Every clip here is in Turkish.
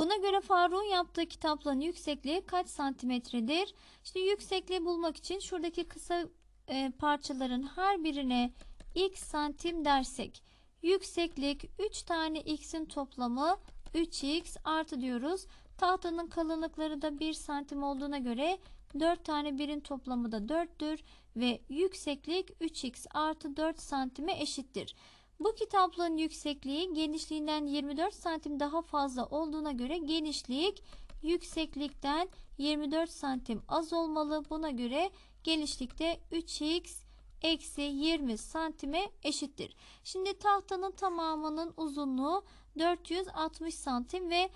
Buna göre Faruk'un yaptığı kitaplığın yüksekliği kaç santimetredir? Şimdi yüksekliği bulmak için şuradaki kısa e, parçaların her birine x santim dersek yükseklik 3 tane x'in toplamı 3x artı diyoruz. Tahtanın kalınlıkları da 1 santim olduğuna göre 4 tane birin toplamı da 4'tür ve yükseklik 3x artı 4 santime eşittir. Bu kitaplığın yüksekliği genişliğinden 24 santim daha fazla olduğuna göre genişlik yükseklikten 24 santim az olmalı. Buna göre genişlikte 3x eksi 20 santime eşittir. Şimdi tahtanın tamamının uzunluğu 460 santim ve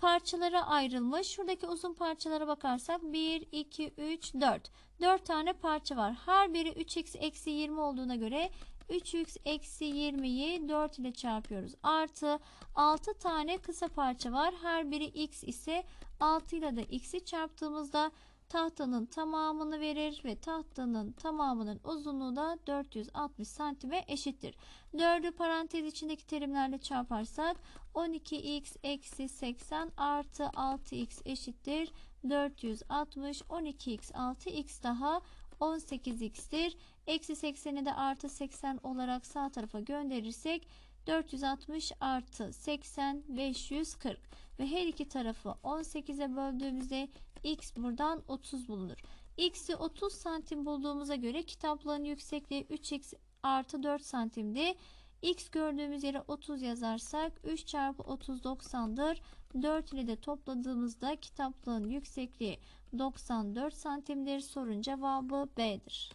parçalara ayrılmış. Şuradaki uzun parçalara bakarsak 1, 2, 3, 4. 4 tane parça var. Her biri 3x eksi 20 olduğuna göre 3x eksi 20'yi 4 ile çarpıyoruz. Artı 6 tane kısa parça var. Her biri x ise 6 ile de x'i çarptığımızda tahtanın tamamını verir ve tahtanın tamamının uzunluğu da 460 santime eşittir. 4'ü parantez içindeki terimlerle çarparsak 12x eksi 80 artı 6x eşittir. 460 12x 6x daha 18x'tir. Eksi 80'i de artı 80 olarak sağ tarafa gönderirsek 460 artı 80 540 ve her iki tarafı 18'e böldüğümüzde x buradan 30 bulunur. x'i 30 santim bulduğumuza göre kitaplığın yüksekliği 3x artı 4 santimdi. X gördüğümüz yere 30 yazarsak 3 çarpı 30 90'dır. 4 ile de topladığımızda kitaplığın yüksekliği 94 santimdir. Sorun cevabı B'dir.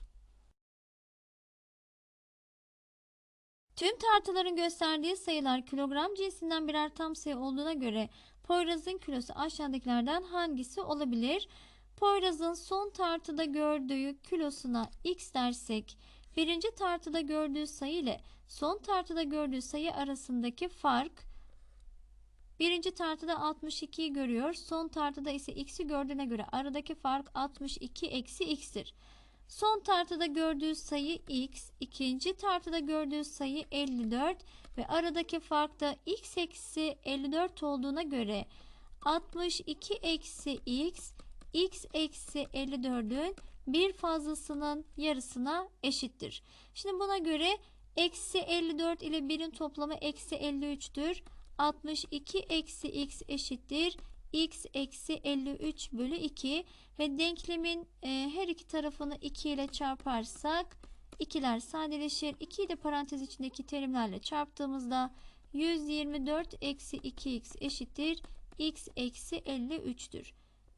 Tüm tartıların gösterdiği sayılar kilogram cinsinden birer tam sayı olduğuna göre Poyraz'ın kilosu aşağıdakilerden hangisi olabilir? Poyraz'ın son tartıda gördüğü kilosuna x dersek birinci tartıda gördüğü sayı ile son tartıda gördüğü sayı arasındaki fark birinci tartıda 62'yi görüyor. Son tartıda ise x'i gördüğüne göre aradaki fark 62 eksi x'tir. Son tartıda gördüğü sayı x, ikinci tartıda gördüğü sayı 54 ve aradaki fark da x eksi 54 olduğuna göre 62 eksi x, x eksi 54'ün bir fazlasının yarısına eşittir. Şimdi buna göre eksi 54 ile 1'in toplamı eksi 53'tür. 62 eksi x eşittir x eksi 53 bölü 2 ve denklemin e, her iki tarafını 2 ile çarparsak 2'ler sadeleşir. 2'yi de parantez içindeki terimlerle çarptığımızda 124 eksi 2x eşittir x eksi 53'tür.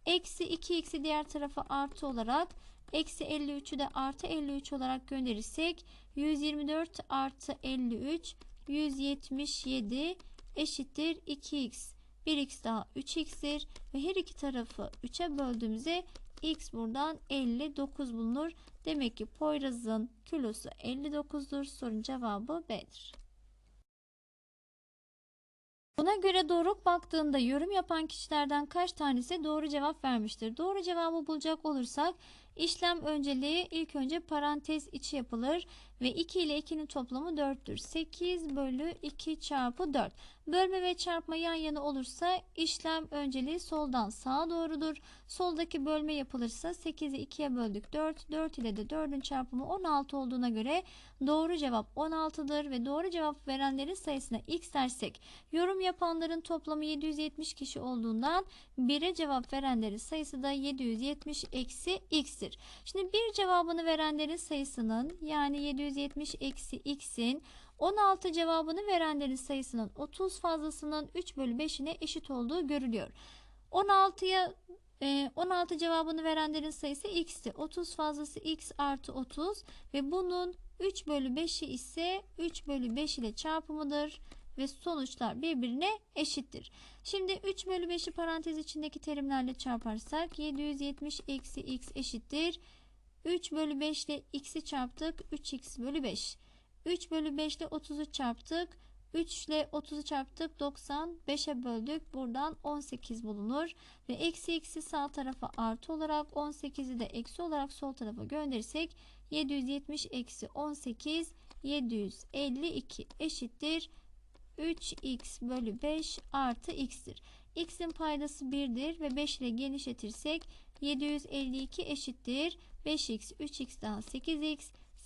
Eksi 2x'i diğer tarafa artı olarak eksi 53'ü de artı 53 olarak gönderirsek 124 artı 53 177 eşittir 2x. 1x daha 3x'tir ve her iki tarafı 3'e böldüğümüzde x buradan 59 bulunur. Demek ki Poyraz'ın kilosu 59'dur. Sorun cevabı B'dir. Buna göre Doruk baktığında yorum yapan kişilerden kaç tanesi doğru cevap vermiştir? Doğru cevabı bulacak olursak işlem önceliği ilk önce parantez içi yapılır ve 2 ile 2'nin toplamı 4'tür. 8 bölü 2 çarpı 4. Bölme ve çarpma yan yana olursa işlem önceliği soldan sağa doğrudur. Soldaki bölme yapılırsa 8'i 2'ye böldük 4. 4 ile de 4'ün çarpımı 16 olduğuna göre doğru cevap 16'dır ve doğru cevap verenlerin sayısına x dersek yorum yapanların toplamı 770 kişi olduğundan 1'e cevap verenlerin sayısı da 770 eksi x'tir. Şimdi bir cevabını verenlerin sayısının yani 770 eksi x'in 16 cevabını verenlerin sayısının 30 fazlasının 3 bölü 5'ine eşit olduğu görülüyor. 16'ya 16 cevabını verenlerin sayısı x'ti. 30 fazlası x artı 30 ve bunun 3 bölü 5'i ise 3 bölü 5 ile çarpımıdır ve sonuçlar birbirine eşittir. Şimdi 3 bölü 5'i parantez içindeki terimlerle çarparsak 770 eksi x eşittir. 3 bölü 5 ile x'i çarptık 3x bölü 5. 3 bölü 5 ile 30'u çarptık. 3 ile 30'u çarptık 95'e böldük. Buradan 18 bulunur. Ve eksi eksi sağ tarafa artı olarak 18'i de eksi olarak sol tarafa gönderirsek 770 eksi 18 752 eşittir 3x bölü 5 artı x'tir. x'in paydası 1'dir ve 5 ile genişletirsek 752 eşittir. 5x 3x daha 8x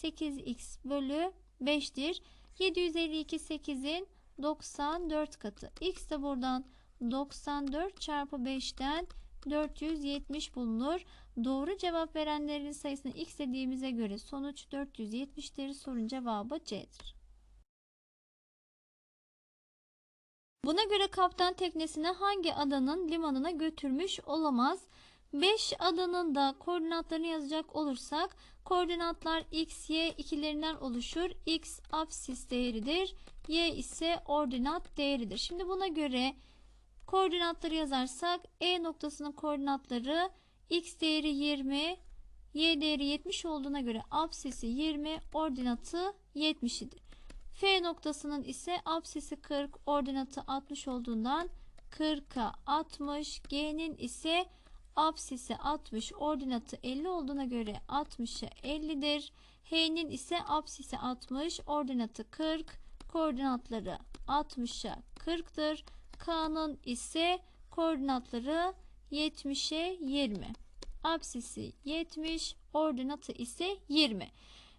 8x bölü 5'tir. 752 8'in 94 katı. X de buradan 94 çarpı 5'ten 470 bulunur. Doğru cevap verenlerin sayısını x dediğimize göre sonuç 470'tir. Sorun cevabı C'dir. Buna göre kaptan teknesini hangi adanın limanına götürmüş olamaz? 5 adanın da koordinatlarını yazacak olursak koordinatlar x, y ikilerinden oluşur. x apsis değeridir. y ise ordinat değeridir. Şimdi buna göre koordinatları yazarsak E noktasının koordinatları x değeri 20, y değeri 70 olduğuna göre apsisi 20, ordinatı 70 idir. F noktasının ise apsisi 40, ordinatı 60 olduğundan 40'a 60, G'nin ise apsisi 60, ordinatı 50 olduğuna göre 60'a 50'dir. H'nin ise apsisi 60, ordinatı 40, koordinatları 60'a 40'tır. K'nın ise koordinatları 70'e 20. Apsisi 70, ordinatı ise 20.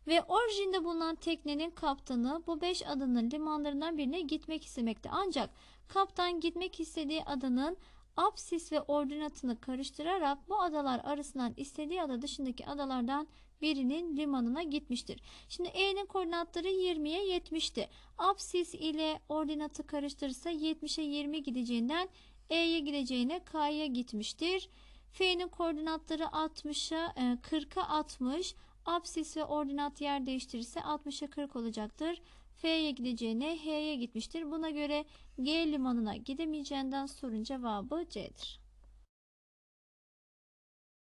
Ve orijinde bulunan teknenin kaptanı bu 5 adanın limanlarından birine gitmek istemekte. Ancak kaptan gitmek istediği adanın apsis ve ordinatını karıştırarak bu adalar arasından istediği ada dışındaki adalardan birinin limanına gitmiştir. Şimdi E'nin koordinatları 20'ye 70'ti. Apsis ile ordinatı karıştırırsa 70'e 20 gideceğinden E'ye gideceğine K'ya gitmiştir. F'nin koordinatları 60'a 40'a 60. Apsis ve ordinat yer değiştirirse 60'a 40 olacaktır. F'ye gideceğine H'ye gitmiştir. Buna göre G limanına gidemeyeceğinden sorun cevabı C'dir.